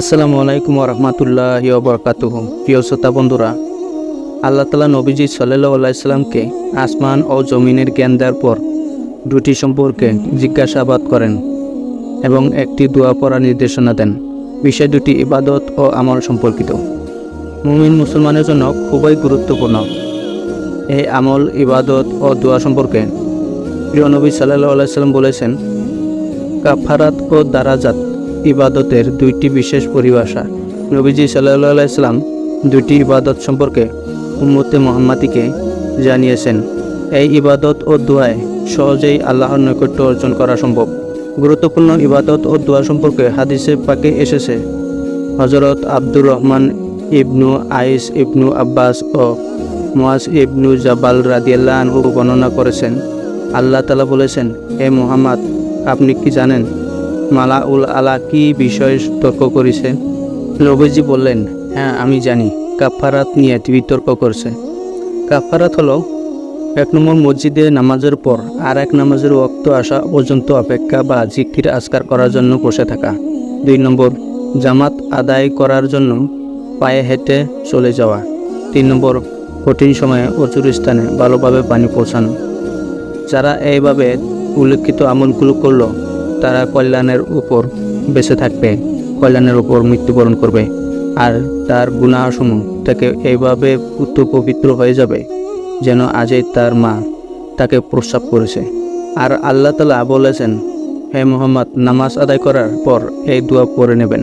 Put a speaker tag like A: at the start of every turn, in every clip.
A: আসসালামু আলাইকুম রহমতুল্লাহ বরকাতুহ। প্রিয় শ্রোতা বন্ধুরা, আল্লাহ তালা নবীজি সাল্লাহ আলাইসাল্লামকে আসমান ও জমিনের জ্ঞান দেওয়ার পর দুটি সম্পর্কে জিজ্ঞাসাবাদ করেন এবং একটি দোয়া পড়ার নির্দেশনা দেন। বিষয় দুটি ইবাদত ও আমল সম্পর্কিত। মুমিন মুসলমানের জন্য খুবই গুরুত্বপূর্ণ এই আমল, ইবাদত ও দোয়া সম্পর্কে। প্রিয় নবী সাল্লাহ আলাইসাল্লাম বলেছেন কাফারাত ও দারাজাত ইবাদতের দুইটি বিশেষ পরিভাষা। নবীজি সাল্লাহ আলাইসাল্লাম দুইটি ইবাদত সম্পর্কে উম্মতে মোহাম্মদীকে জানিয়েছেন। এই ইবাদত ও দোয়ায় সহজেই আল্লাহর নৈকট্য অর্জন করা সম্ভব। গুরুত্বপূর্ণ ইবাদত ও দোয়া সম্পর্কে হাদিসে পাকে এসেছে। হজরত আব্দুর রহমান ইবনু আইস ইবনু আব্বাস ও মোয়াজ ইবনু জাবাল রাদিয়াল্লাহ আনহু বর্ণনা করেছেন। আল্লাহ তালা বলেছেন, হে মোহাম্মদ, আপনি কি জানেন মালা উল আলা কি বিষয়ে তর্ক করেছে? নবীজি বললেন হ্যাঁ আমি জানি। কাফারাত নিয়ে বিতর্ক করছে। কাফারাত হলো এক নম্বর মসজিদে নামাজের পর আর এক নামাজের ওক্ত আসা পর্যন্ত অপেক্ষা বা জিকির আজকার করার জন্য বসে থাকা। দুই নম্বর, জামাত আদায় করার জন্য পায়ে হেঁটে চলে যাওয়া। তিন নম্বর, কঠিন সময়ে প্রচুর স্থানে ভালোভাবে পানি পৌঁছানো। যারা এইভাবে উল্লেখিত আমলগুলো করল তারা কল্যাণের উপর বেঁচে থাকবে, কল্যাণের উপর মৃত্যুবরণ করবে, আর তার গুণাসমূহ থেকে এইভাবে পুত্র পবিত্র হয়ে যাবে যেন আজই তার মা তাকে প্রস্রাব করেছে। আর আল্লাহ তালা বলেছেন, হে মোহাম্মদ, নামাজ আদায় করার পর এই দোয়া পড়ে নেবেন।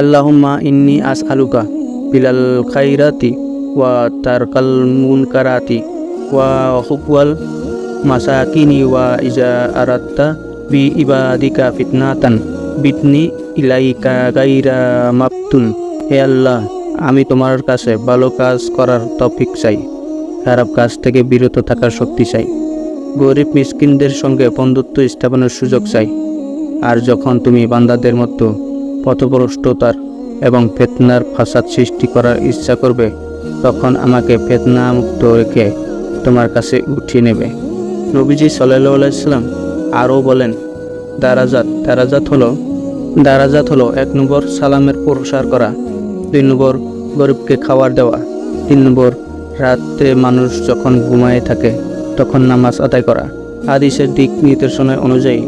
A: আল্লাহুম্মা ইন্নি আস আলুকা বিলাল খাইরাতি ওয়া তারকাল মুনকারাতি ওয়া হুবওয়াল মাসাকিনি ওয়া ইজা আরাত্তা বি ইবাদিকা ফিতনাতান বিতনি ইলাইকা গাইরা মাপতুন হে আল্লাহ, আমি তোমার কাছে ভালো কাজ করার তফিক চাই, খারাপ কাজ থেকে বিরত থাকার শক্তি চাই, গরিব মিসকিনদের সঙ্গে বন্ধুত্ব স্থাপনের সুযোগ চাই, আর যখন তুমি বান্দাদের মতো পথভ্রষ্টতার এবং ফেতনার ফাসাদ সৃষ্টি করার ইচ্ছা করবে, তখন আমাকে ফেতনা মুক্ত রেখে তোমার কাছে উঠিয়ে নেবে। নবীজি সাল্লাহ আলাইসাল্লাম আরও বলেন, দারাজাত দারাজাত হলো দারাজাত হলো এক নম্বর সালামের প্রসার করা। দুই নম্বর গরিবকে খাবার দেওয়া, তিন নম্বর রাতে মানুষ যখন ঘুমায় থাকে, তখন নামাজ আদায় করা। হাদিসের দিক নির্দেশনা অনুযায়ী,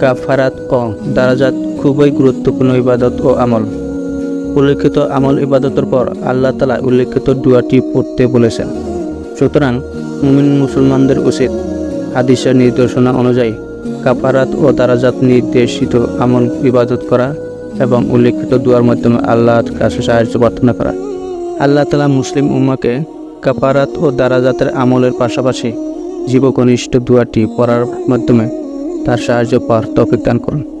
A: কাফারাত ও দারাজাত খুবই গুরুত্বপূর্ণ ইবাদত ও আমল। উল্লেখিত আমল ইবাদতের পর আল্লাহ তালা উল্লেখিত দুয়াটি পড়তে বলেছেন। সুতরাং মুমিন মুসলমানদের উচিত হাদিসের নির্দেশনা অনুযায়ী কাপারাত ও তারাজাত নির্দেশিত আমল ইবাদত করা এবং উল্লেখিত দুয়ার মাধ্যমে আল্লাহর কাছে সাহায্য প্রার্থনা করা। আল্লাহ তালা মুসলিম উম্মাকে কাপারাত ও দারাজাতের আমলের পাশাপাশি জীবকনিষ্ঠ দুয়াটি পড়ার মাধ্যমে তার সাহায্য পাওয়ার তফিক দান করুন।